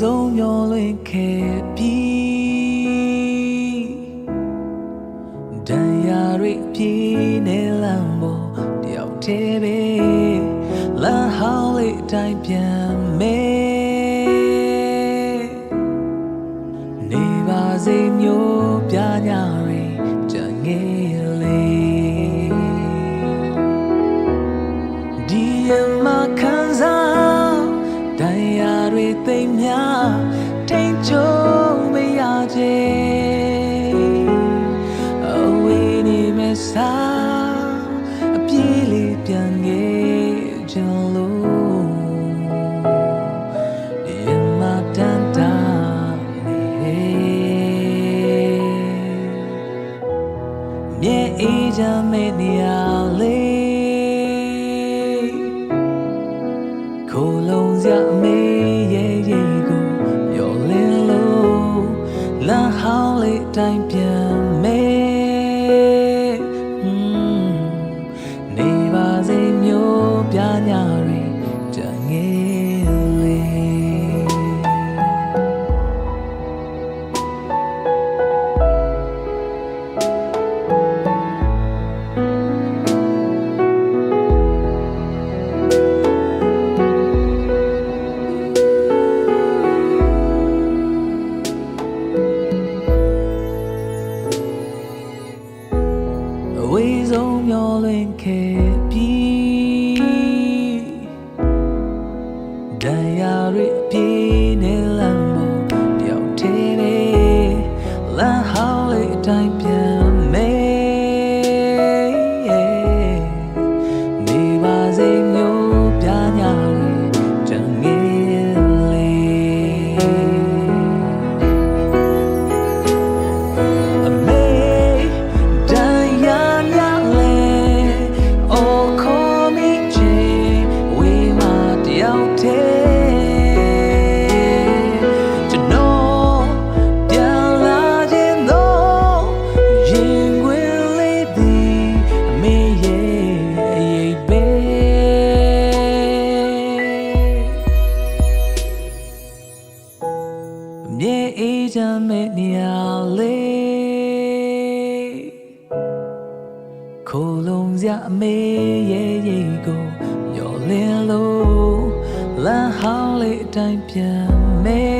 ဆုံးမျောလွင်ခဲ့ပြီးတန်ရာရိပြေးနေလမ်းပေါ်တယောက်တည်းပဲလမ်းဟောင်းလေးအတိုင်းပြန်မဲနေပါစေမျိုးပြညာရိကြငယ်လေးဒီ မ်းများထိန်ချုံမရချေအဝေးနေမဲ့စာအပြေးလေးပြန်ငယ်ချင်လို့ဒီရမတန်တာနေမြေအေးချမ်းမဲ့နေရာ လေးအတိုင်းပြန် ဆုံးမျောလွင်ခဲ့ပြီး အမြဲအေးချမ်းမဲ့နေရာလေးခိုးလုံးစရာအမေရဲ့ရေကိုမျောလင်းလို့လမ်းဟောင်းလေးအတိုင်းပြန်မဲ